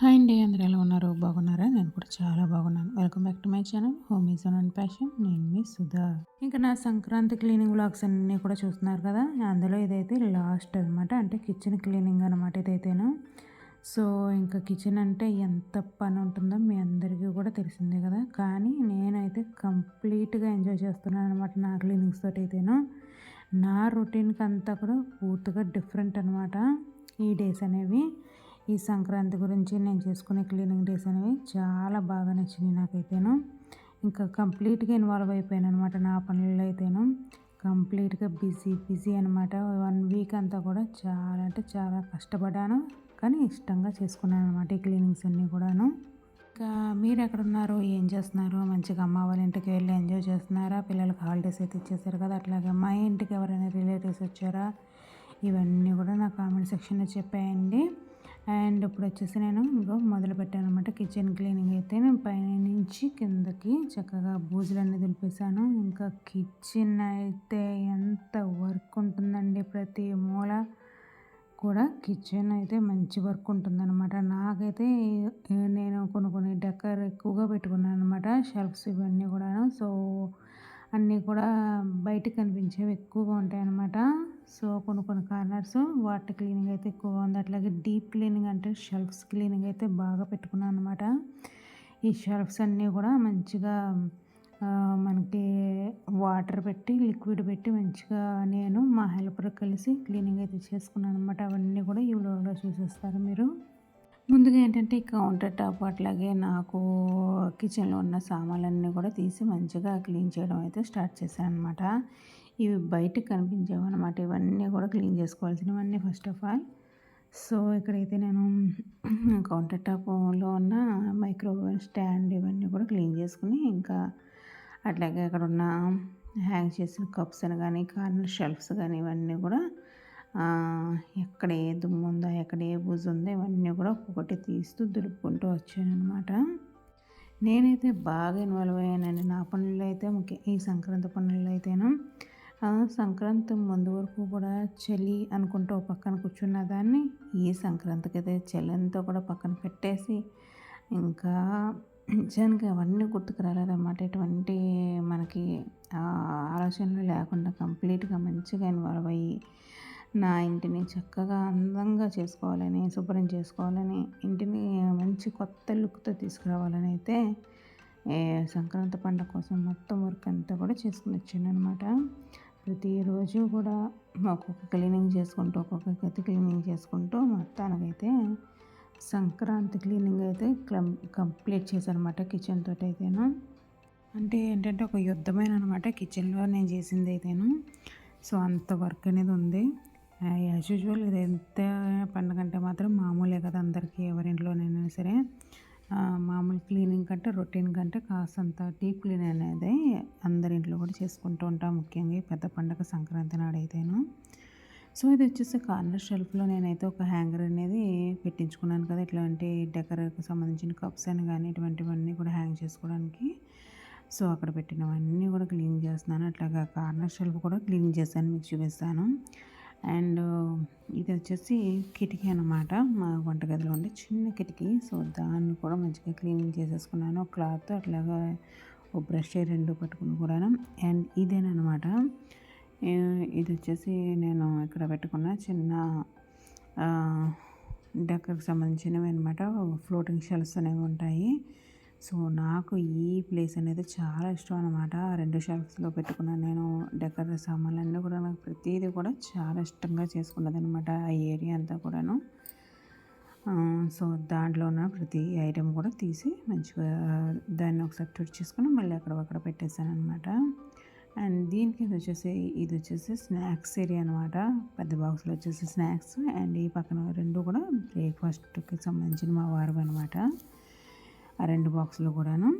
Hi అండి అందరూ ఎలా ఉన్నారు? బాగున్నారా? నేను కూడా చాలా బాగున్నాను. Welcome back to my channel home is and passion నేను మీ సుధా. ఇంకా నా సంక్రాంతి క్లీనింగ్ బ్లాగ్స్ అన్నీ కూడా చూస్తున్నారు కదా? అందులో ఇదైతే లాస్ట్ అనమాట అంటే కిచెన్ క్లీనింగ్ అనమాట ఇదైతేను. సో ఇంకా కిచెన్ అంటే ఎంత పని ఉంటుందో మీ అందరికీ కూడా తెలిసిందే కదా? కానీ నేనైతే కంప్లీట్గా ఎంజాయ్ చేస్తున్నాను అనమాట నా క్లీనింగ్స్ తోటి అయితేను నా రొటీన్కి అంతా కూడా పూర్తిగా డిఫరెంట్ అనమాట ఈ డేస్ అనేవి. ఈ సంక్రాంతి గురించి నేను చేసుకునే క్లీనింగ్ డేస్ అనేవి చాలా బాగా నచ్చినాయి నాకైతేను. ఇంకా కంప్లీట్గా ఇన్వాల్వ్ అయిపోయాను అనమాట నా పనుల్లో అయితేను కంప్లీట్గా బిజీ బిజీ అనమాట వన్ వీక్ అంతా కూడా చాలా అంటే చాలా కష్టపడ్డాను. కానీ ఇష్టంగా చేసుకున్నాను అనమాట ఈ క్లీనింగ్స్ అన్నీ కూడాను. ఇంకా మీరు ఎక్కడున్నారు ఏం చేస్తున్నారు? మంచిగా అమ్మ వాళ్ళ ఇంటికి వెళ్ళి ఎంజాయ్ చేస్తున్నారా? పిల్లలకి హాలిడేస్ అయితే ఇచ్చేసారు కదా అట్లాగే మా ఇంటికి ఎవరైనా రిలేటివ్స్ వచ్చారా? ఇవన్నీ కూడా నా కామెంట్ సెక్షన్లో చెప్పాయండి. అండ్ ఇప్పుడు వచ్చేసి నేను మొదలు పెట్టాను అనమాట కిచెన్ క్లీనింగ్ అయితే నేను పైన నుంచి కిందకి చక్కగా బూజులన్నీ దులిపేశాను. ఇంకా కిచెన్ అయితే ఎంత వర్క్ ఉంటుందండి ప్రతి మూల కూడా కిచెన్ అయితే మంచి వర్క్ ఉంటుందన్నమాట. నాకైతే నేను కొన్ని కొన్ని డెక్కర్ ఎక్కువగా పెట్టుకున్నాను అనమాట షెల్ఫ్స్ ఇవన్నీ కూడా సో అన్నీ కూడా బయట కనిపించేవి ఎక్కువగా ఉంటాయి అన్నమాట సో కొన్ని కొన్ని కార్నర్స్ వాటర్ క్లీనింగ్ అయితే ఎక్కువగా ఉంది. అట్లాగే డీప్ క్లీనింగ్ అంటే షెల్ఫ్స్ క్లీనింగ్ అయితే బాగా పెట్టుకున్నాను అనమాట ఈ షెల్ఫ్స్ అన్నీ కూడా మంచిగా మనకి వాటర్ పెట్టి లిక్విడ్ పెట్టి మంచిగా నేను మా హెల్పర్ కలిసి క్లీనింగ్ అయితే చేసుకున్నాను అనమాట అవన్నీ కూడా ఈ వ్లాగ్లో చూసేస్తారు మీరు. ముందుగా ఏంటంటే కౌంటర్ టాప్ అట్లాగే నాకు కిచెన్లో ఉన్న సామాన్లన్నీ కూడా తీసి మంచిగా క్లీన్ చేయడం అయితే స్టార్ట్ చేశాను అనమాట ఇవి బయటకు కనిపించేవి అనమాట ఇవన్నీ కూడా క్లీన్ చేసుకోవాల్సినవన్నీ ఫస్ట్ ఆఫ్ ఆల్. సో ఇక్కడైతే నేను కౌంటర్ టాప్లో ఉన్న మైక్రోవేవ్ స్టాండ్ ఇవన్నీ కూడా క్లీన్ చేసుకుని ఇంకా అట్లాగే అక్కడ ఉన్న హ్యాంగ్ చేసిన కప్స్ అని కానీ కార్నర్ షెల్ఫ్స్ కానీ ఇవన్నీ కూడా ఎక్కడ ఏ దుమ్ము ఉందో ఎక్కడ ఏ బూజు ఉందో ఇవన్నీ కూడా ఒక్కొక్కటి తీస్తూ దులుపుకుంటూ వచ్చాను అనమాట నేనైతే బాగా ఇన్వాల్వ్ అయ్యానండి. నా పనుల్లో అయితే ముఖ్య ఈ సంక్రాంతి పనుల్లో అయితేను. సంక్రాంతి ముందు వరకు కూడా చలి అనుకుంటూ పక్కన కూర్చున్న దాన్ని ఈ సంక్రాంతికి అయితే చలి అంతా కూడా పక్కన పెట్టేసి ఇంకా నిజానికి అవన్నీ గుర్తుకు రాలేదన్నమాట ఎటువంటి మనకి ఆలోచనలు లేకుండా కంప్లీట్గా మంచిగా ఇన్వాల్వ్ అయ్యి నా ఇంటిని చక్కగా అందంగా చేసుకోవాలని శుభ్రం చేసుకోవాలని ఇంటిని మంచి కొత్త లుక్తో తీసుకురావాలని అయితే సంక్రాంతి పండగ కోసం మొత్తం వర్క్ అంతా కూడా చేసుకుని వచ్చాను అనమాట ప్రతిరోజు కూడా ఒక్కొక్క క్లీనింగ్ చేసుకుంటూ ఒక్కొక్క గతి క్లీనింగ్ చేసుకుంటూ మొత్తానికైతే సంక్రాంతి క్లీనింగ్ అయితే కంప్లీట్ చేశానమాట కిచెన్ తోటి అయితేను అంటే ఏంటంటే ఒక యుద్ధమైన అనమాట కిచెన్లో నేను చేసింది అయితేను సో అంత వర్క్ అనేది ఉంది. యాజ్ యూజువల్ ఇది ఎంత పండుగ అంటే మాత్రం మామూలే కదా అందరికీ ఎవరింట్లోనైనా సరే. మామూలు క్లీనింగ్ కంటే రొటీన్ కంటే కాస్తంత డీప్ క్లీన్ అనేది అందరింట్లో కూడా చేసుకుంటూ ఉంటాం ముఖ్యంగా పెద్ద పండుగ సంక్రాంతి నాడైతేను. సో ఇది వచ్చేసి కార్నర్ షెల్ఫ్లో నేనైతే ఒక హ్యాంగర్ అనేది పెట్టించుకున్నాను కదా. ఇట్లాంటి డెకరేట్కి సంబంధించిన కప్స్ అని కానీ ఇటువంటివన్నీ కూడా హ్యాంగ్ చేసుకోవడానికి. సో అక్కడ పెట్టినవన్నీ కూడా క్లీన్ చేస్తున్నాను. అట్లాగా కార్నర్ షెల్ఫ్ కూడా క్లీన్ చేశాను మీకు చూపిస్తాను. అండ్ ఇది వచ్చేసి కిటికీ అనమాట మా వంటగదిలో ఉండే చిన్న కిటికీ. సో దాన్ని కూడా మంచిగా క్లీనింగ్ చేసేసుకున్నాను. క్లాత్ అట్లాగా ఓ బ్రష్ రెండు పట్టుకుని కూడాను. అండ్ ఇదేనమాట ఇది వచ్చేసి నేను ఇక్కడ పెట్టుకున్న చిన్న డెక్కకు సంబంధించినవి అనమాట ఫ్లోటింగ్ షెల్స్ అనేవి ఉంటాయి. సో నాకు ఈ ప్లేస్ అనేది చాలా ఇష్టం అనమాట రెండు షెల్ఫ్స్లో పెట్టుకున్నాను నేను డెకర్ సామాన్లన్నీ కూడా నాకు ప్రతిదీ కూడా చాలా ఇష్టంగా చేసుకున్నది అనమాట ఆ ఏరియా అంతా కూడాను. సో దాంట్లో ఉన్న ప్రతి ఐటెం కూడా తీసి మంచిగా దాన్ని ఒకసారి తుడి చేసుకుని మళ్ళీ అక్కడ అక్కడ పెట్టేశాను అనమాట అండ్ దీనికి ఇది వచ్చేసి ఇది వచ్చేసి స్నాక్స్ ఏరియా అనమాట పెద్ద బాక్స్లో వచ్చేసి స్నాక్స్ అండ్ ఈ పక్కన రెండు కూడా బ్రేక్ఫాస్ట్కి సంబంధించిన మా వారు అనమాట ఆ రెండు బాక్సులు కూడాను.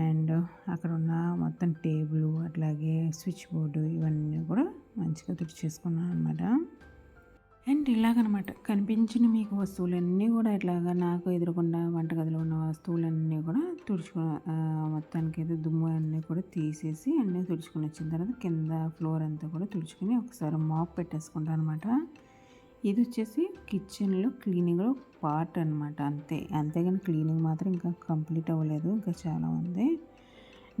అండ్ అక్కడ ఉన్న మొత్తం టేబుల్ అట్లాగే స్విచ్ బోర్డు ఇవన్నీ కూడా మంచిగా తుడిచేసుకున్నాను అనమాట అండ్ ఇలాగనమాట కనిపించిన మీకు వస్తువులన్నీ కూడా ఇట్లాగా నాకు ఎదురకుండా వంటగదిలో ఉన్న వస్తువులన్నీ కూడా తుడుచుకు మొత్తానికి అయితే దుమ్ము అన్నీ కూడా తీసేసి అన్నీ తుడుచుకుని వచ్చిన తర్వాత కింద ఫ్లోర్ అంతా కూడా తుడుచుకుని ఒకసారి మాప్ పెట్టేసుకుంటాను అనమాట ఇది వచ్చేసి కిచెన్లో క్లీనింగ్ పార్ట్ అనమాట అంతే. అంతేగాని క్లీనింగ్ మాత్రం ఇంకా కంప్లీట్ అవ్వలేదు ఇంకా చాలా ఉంది.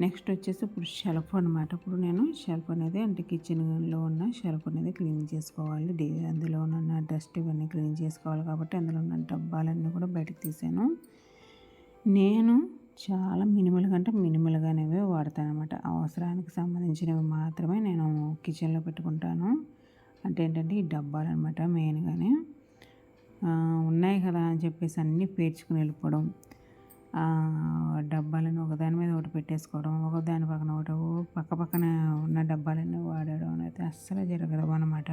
నెక్స్ట్ వచ్చేసి ఇప్పుడు షెల్ఫ్ అనమాట ఇప్పుడు నేను షెల్ఫ్ అనేది అంటే కిచెన్లో ఉన్న షెల్ఫ్ అనేది క్లీన్ చేసుకోవాలి. డే అందులో ఉన్న డస్ట్ ఇవన్నీ క్లీన్ చేసుకోవాలి కాబట్టి అందులో ఉన్న డబ్బాలన్నీ కూడా బయటకు తీసాను. నేను చాలా మినిమల్గా అంటే మినిమల్గానేవి వాడతాను అనమాట అవసరానికి సంబంధించినవి మాత్రమే నేను కిచెన్లో పెట్టుకుంటాను. అంటే ఏంటంటే ఈ డబ్బాలు అనమాట మెయిన్గానే ఉన్నాయి కదా అని చెప్పేసి అన్నీ పేర్చుకుని వెళ్ళిపోవడం. డబ్బాలను ఒకదాని మీద ఒకటి పెట్టేసుకోవడం ఒక దాని పక్కన ఒకటి పక్క పక్కన ఉన్న డబ్బాలన్నీ వాడడం అయితే అస్సలు జరగదు అనమాట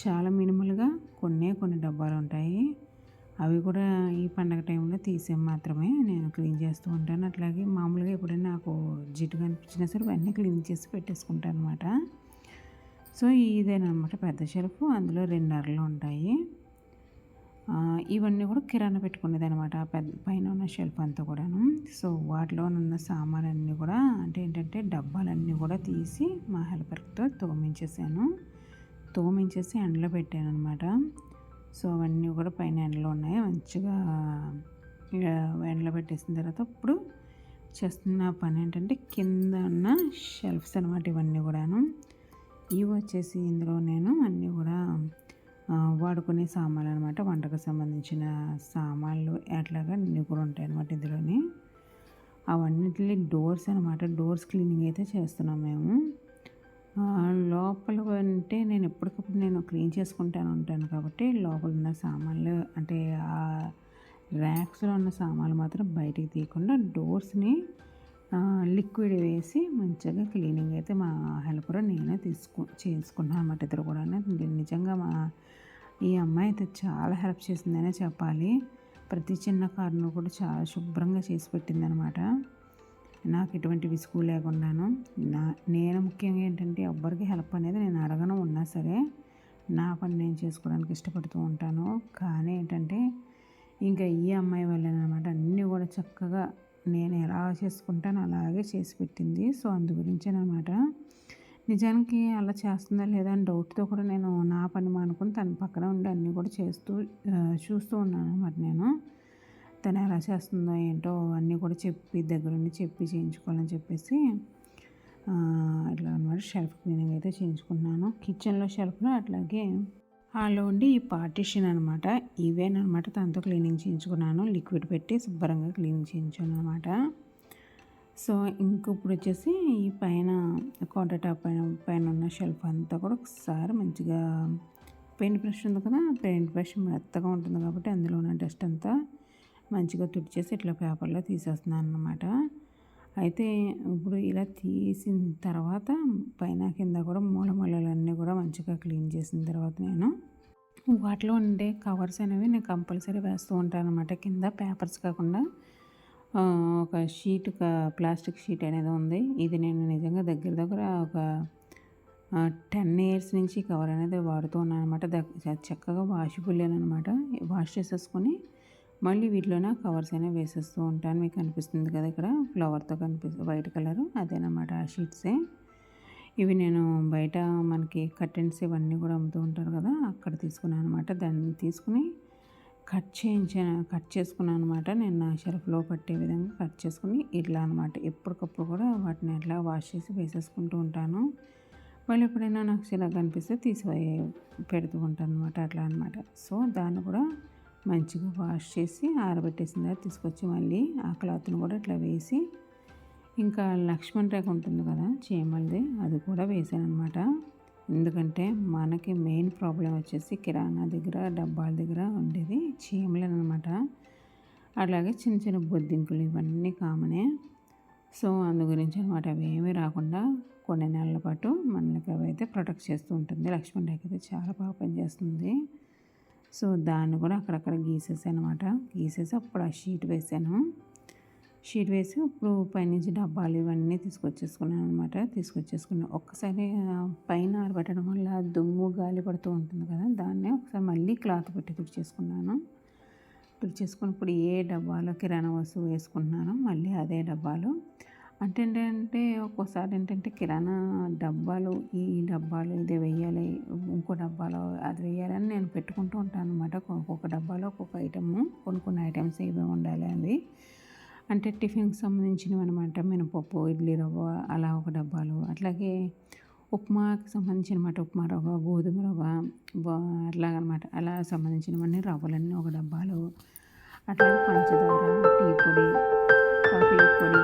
చాలా మినిమల్గా కొన్ని కొన్ని డబ్బాలు ఉంటాయి అవి కూడా ఈ పండగ టైంలో తీసే మాత్రమే. నేను క్లీన్ చేస్తూ ఉంటాను. అట్లాగే మామూలుగా ఎప్పుడైనా నాకు జిడ్డు కనిపించినా సరే అన్నీ క్లీన్ చేసి పెట్టేసుకుంటాను అనమాట సో ఇదేనమాట పెద్ద షెల్ఫ్. అందులో రెండు అరలు ఉంటాయి ఇవన్నీ కూడా కిరాణా పెట్టుకునేది అనమాట పెద్ద పైన ఉన్న షెల్ఫ్ అంతా కూడాను. సో వాటిలో ఉన్న సామాన్లన్నీ కూడా అంటే ఏంటంటే డబ్బాలన్నీ కూడా తీసి మా హెల్పర్తో తోమించేసాను. తోమించేసి ఎండలో పెట్టాను అనమాట సో అవన్నీ కూడా పైన ఎండలో ఉన్నాయి. మంచిగా ఎండలో పెట్టేసిన తర్వాత ఇప్పుడు చేస్తున్న పని ఏంటంటే కింద ఉన్న షెల్ఫ్స్ అనమాట ఇవన్నీ కూడాను. ఇవి వచ్చేసి ఇందులో నేను అన్నీ కూడా వాడుకునే సామాన్లు అనమాట వంటకు సంబంధించిన సామాన్లు అట్లాగా అన్నీ కూడా ఉంటాయి అనమాట ఇందులోని. అవన్నిటిని డోర్స్ అనమాట డోర్స్ క్లీనింగ్ అయితే చేస్తున్నాం మేము. లోపల అంటే నేను ఎప్పటికప్పుడు నేను క్లీన్ చేసుకుంటాను ఉంటాను కాబట్టి లోపల ఉన్న సామాన్లు అంటే ఆ ర్యాక్స్లో ఉన్న సామాన్లు మాత్రం బయటికి తీయకుండా డోర్స్ని లిక్విడ్ వేసి మంచిగా క్లీనింగ్ అయితే మా హెల్పర్ నేనే తీసుకు చేసుకున్నాను అన్నమాట ఇద్దరు కూడా నిజంగా మా ఈ అమ్మాయి అయితే చాలా హెల్ప్ చేసిందనే చెప్పాలి. ప్రతి చిన్న కారును కూడా చాలా శుభ్రంగా చేసి పెట్టిందనమాట నాకు ఎటువంటి విసుగు లేకుండాను. నా నేను ముఖ్యంగా ఏంటంటే ఎవ్వరికి హెల్ప్ అనేది నేను అడగను ఉన్నా సరే నా పని నేను చేసుకోవడానికి ఇష్టపడుతూ ఉంటాను. కానీ ఏంటంటే ఇంకా ఈ అమ్మాయి వల్లేనమాట అన్నీ కూడా చక్కగా నేను ఎలా చేసుకుంటానో అలాగే చేసి పెట్టింది. సో అందు గురించి అనమాట నిజానికి అలా చేస్తుందా లేదా అని డౌట్తో కూడా నేను నా పని మానుకుని తన పక్కన ఉండి అన్నీ కూడా చేస్తూ చూస్తూ ఉన్నాను అనమాట నేను. తను ఎలా చేస్తుందో ఏంటో అన్నీ కూడా చెప్పి దగ్గరుండి చెప్పి చేయించుకోవాలని చెప్పేసి అట్లా అనమాట షెల్ఫ్ క్లీనింగ్ అయితే చేయించుకున్నాను కిచెన్లో షెల్ఫ్లో అట్లాగే హాల్లో ఉండి ఈ పార్టీషన్ అనమాట ఇవేనమాట దాంతో క్లీనింగ్ చేయించుకున్నాను. లిక్విడ్ పెట్టి శుభ్రంగా క్లీనింగ్ చేయించాను అనమాట సో ఇంకొప్పుడు వచ్చేసి ఈ పైన కౌంటర్ టాప్ పైన పైన ఉన్న షెల్ఫ్ అంతా కూడా ఒకసారి మంచిగా పెయింట్ బ్రష్ ఉంది కదా పెయింట్ బ్రష్ మెత్తగా ఉంటుంది కాబట్టి అందులో ఉన్న డస్ట్ అంతా మంచిగా తుడిచేసి ఇట్లా పేపర్లో తీసేస్తున్నాను అనమాట అయితే ఇప్పుడు ఇలా తీసిన తర్వాత పైన కింద కూడా మూలమూలలన్నీ కూడా మంచిగా క్లీన్ చేసిన తర్వాత నేను వాటిలో ఉండే కవర్స్ అనేవి నేను కంపల్సరీ వేస్తూ ఉంటాను అనమాట కింద పేపర్స్ కాకుండా ఒక షీట్ ప్లాస్టిక్ షీట్ అనేది ఉంది. ఇది నేను నిజంగా దగ్గర దగ్గర ఒక టెన్ ఇయర్స్ నుంచి కవర్ అనేది వాడుతూ ఉన్నాను అనమాట చక్కగా వాషబుల్ అనమాట వాష్ చేసేసుకొని మళ్ళీ వీటిలోనే కవర్స్ అనేవి వేసేస్తూ ఉంటాను. మీకు కనిపిస్తుంది కదా ఇక్కడ ఫ్లవర్తో కనిపిస్తుంది వైట్ కలర్ అదేనమాట ఆ షీట్సే. ఇవి నేను బయట మనకి కర్టెన్స్ ఇవన్నీ కూడా అమ్ముతూ ఉంటారు కదా అక్కడ తీసుకున్నాను అనమాట దాన్ని తీసుకుని కట్ చేయించాను కట్ చేసుకున్నాను అనమాట నేను నా షెల్ఫ్లో పట్టే విధంగా కట్ చేసుకుని ఇట్లా అనమాట ఎప్పటికప్పుడు కూడా వాటిని అట్లా వాష్ చేసి వేసేసుకుంటూ ఉంటాను. మళ్ళీ ఎప్పుడైనా నాకు ఇలా కనిపిస్తే తీసి పెడుతూ ఉంటాను అనమాట అట్లా అనమాట సో దాన్ని కూడా మంచిగా వాష్ చేసి ఆరబెట్టేసిన తర్వాత తీసుకొచ్చి మళ్ళీ ఆ క్లాత్ని కూడా ఇట్లా వేసి ఇంకా లక్ష్మణ్ రేఖ ఉంటుంది కదా చీమలది అది కూడా వేసాను అనమాట ఎందుకంటే మనకి మెయిన్ ప్రాబ్లం వచ్చేసి కిరాణా దగ్గర డబ్బాల దగ్గర ఉండేది చీమలనమాట అలాగే చిన్న చిన్న బొద్దింకులు ఇవన్నీ కామనే. సో అందు గురించి అనమాట అవి ఏమీ రాకుండా కొన్ని నెలల పాటు మనకి అవి అయితే ప్రొటెక్ట్ చేస్తూ ఉంటుంది. లక్ష్మణ్ రేఖ అయితే చాలా బాగా పనిచేస్తుంది. సో దాన్ని కూడా అక్కడక్కడ గీసేసాను అనమాట గీసేసి అప్పుడు ఆ షీట్ వేసాను. షీట్ వేసి ఇప్పుడు పైనుంచి డబ్బాలు ఇవన్నీ తీసుకొచ్చేసుకున్నాను అనమాట తీసుకొచ్చేసుకున్నాను ఒక్కసారి పైన ఆరబెట్టడం వల్ల దుమ్ము గాలి పడుతూ ఉంటుంది కదా దాన్నే ఒకసారి మళ్ళీ క్లాత్ పెట్టి తుడిచేసుకున్నాను. తుడిచేసుకుని ఇప్పుడు ఏ డబ్బాలో కిరాణా వస్తువు వేసుకుంటున్నానో మళ్ళీ అదే డబ్బాలో. అంటే ఏంటంటే ఒక్కోసారి ఏంటంటే కిరాణా డబ్బాలు ఈ డబ్బాలు ఇది వెయ్యాలి ఇంకో డబ్బాలో అది వేయాలని నేను పెట్టుకుంటూ ఉంటాను అనమాట ఒక్కొక్క డబ్బాలో ఒక్కొక్క ఐటమ్ కొన్ని కొన్ని ఐటమ్స్ ఏవి ఉండాలి అది అంటే టిఫిన్కి సంబంధించినవి అనమాట మినపప్పు ఇడ్లీ రవ్వ అలా ఒక డబ్బాలు. అట్లాగే ఉప్మాకి సంబంధించిన మాట ఉప్మా రవ్వ గోధుమ రవ్వ అట్లాగనమాట అలా సంబంధించినవన్నీ రవ్వలన్నీ ఒక డబ్బాలు. అట్లాగే పంచదార టీ పొడి కాఫీ పొడి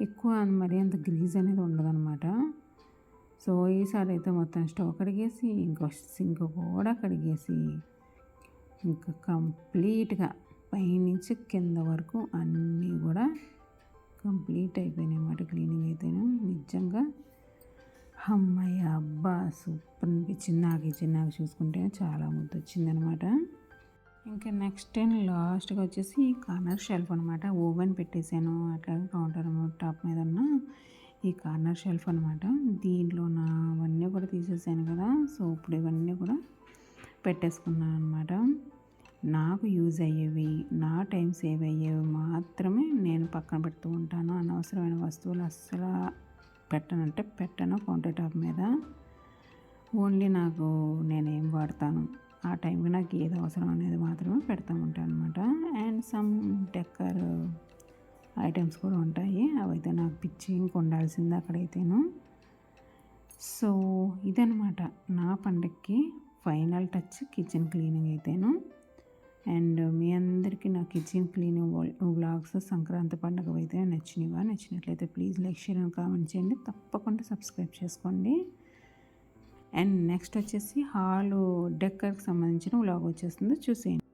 ఎక్కువ మరి అంత గ్రీజ్ అనేది ఉండదన్నమాట. సో ఈసారి అయితే మొత్తం స్టవ్ కడిగేసి ఇంకో సింక్ కూడా కడిగేసి ఇంకా కంప్లీట్గా పైనుంచి కింద వరకు అన్నీ కూడా కంప్లీట్ అయిపోయినాయి అన్నమాట క్లీనింగ్ అయితే నిజంగా అమ్మాయి అబ్బా! సూపర్ అనిపించింది. నాకు ఇచ్చింది నాకు చూసుకుంటే చాలా ముద్దు వచ్చిందనమాట ఇంకా నెక్స్ట్ అండ్ లాస్ట్గా వచ్చేసి కార్నర్ షెల్ఫ్ అనమాట ఓవెన్ పెట్టేశాను అట్లాగే కౌంటర్ టాప్ మీద ఉన్న ఈ కార్నర్ షెల్ఫ్ అనమాట దీంట్లో నా అవన్నీ కూడా తీసేసాను కదా. సో ఇప్పుడు ఇవన్నీ కూడా పెట్టేసుకున్నాను అనమాట నాకు యూజ్ అయ్యేవి నా టైం సేవ్ అయ్యేవి మాత్రమే నేను పక్కన పెడుతూ ఉంటాను. అనవసరమైన వస్తువులు అస్సలు పెట్టనంటే పెట్టను కౌంటర్ టాప్ మీద. ఓన్లీ నాకు నేనేం వాడతాను. ఆ టైంకి నాకు ఏది అవసరం అనేది మాత్రమే పెడతా ఉంటాను అనమాట అండ్ సమ్ డెక్కర్ ఐటమ్స్ కూడా ఉంటాయి. అవైతే నాకు పిచ్చి ఇంక ఉండాల్సింది అక్కడైతేను. సో ఇదనమాట నా పండగకి ఫైనల్ టచ్ కిచెన్ క్లీనింగ్ అయితేను. అండ్ మీ అందరికీ నా కిచెన్ క్లీనింగ్ వ్లాగ్స్ సంక్రాంతి పండుగ అయితే నచ్చినవా? నచ్చినట్లయితే ప్లీజ్ లైక్ షేర్ అని కామెంట్ చేయండి. తప్పకుండా సబ్స్క్రైబ్ చేసుకోండి. అండ్ నెక్స్ట్ వచ్చేసి హాలు డెక్కర్కి సంబంధించిన వ్లాగ్ వచ్చేస్తుందో. చూసేయండి.